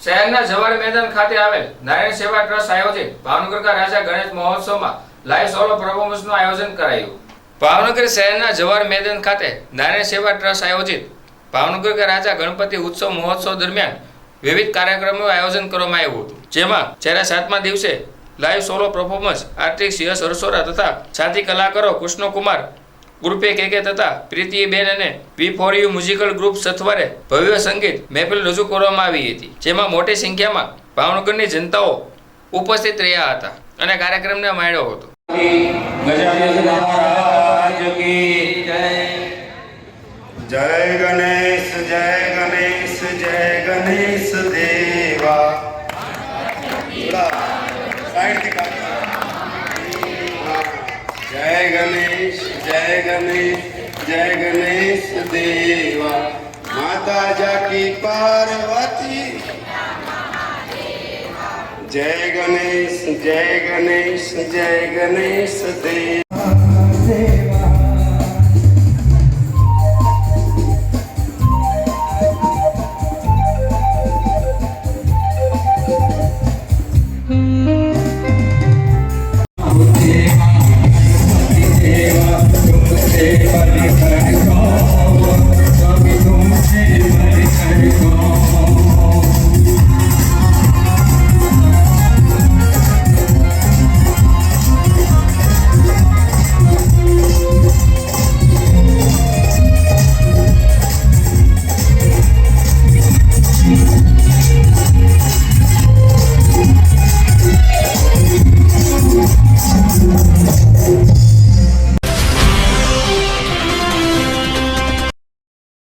શહેરના જવાર મેદાન ખાતે આવેલ નારાયણ સેવા ટ્રસ્ટ આયોજિત ભાવનગરના રાજા ગણેશ મહોત્સવમાં લાઈવ સોલો પરફોર્મન્સનું આયોજન કરાયું. ભાવનગર શહેરના જવાર મેદાન ખાતે નારાયણ સેવા ટ્રસ્ટ આયોજિત ભાવનગર કા રાજા ગણપતિ ઉત્સવ મહોત્સવ દરમિયાન વિવિધ કાર્યક્રમોનું આયોજન કરવામાં આવ્યું હતું. જેમાં જ્યારે સાતમા દિવસે live solo performance artist Yash Arsora તથા સાથી કલાકારો કૃષ્ણકુમાર ગ્રુપે કે તથા પ્રીતિબેન અને we for you musical group સથવારે ભવ્ય સંગીત મહેફિલ રજૂ કરવામાં આવી હતી જેમાં મોટી સંખ્યામાં ભાવનગરની જનતાઓ ઉપસ્થિત રહ્યા હતા અને કાર્યક્રમને માણ્યો હતો. કી જય ગણેશ જય ગણેશ જય ગણેશ દેવા. जय गणेश जय गणेश जय गणेश देवा। माता जाकी पार्वती। जय गणेश जय गणेश जय गणेश देवा। Mm-hmm. Thank you.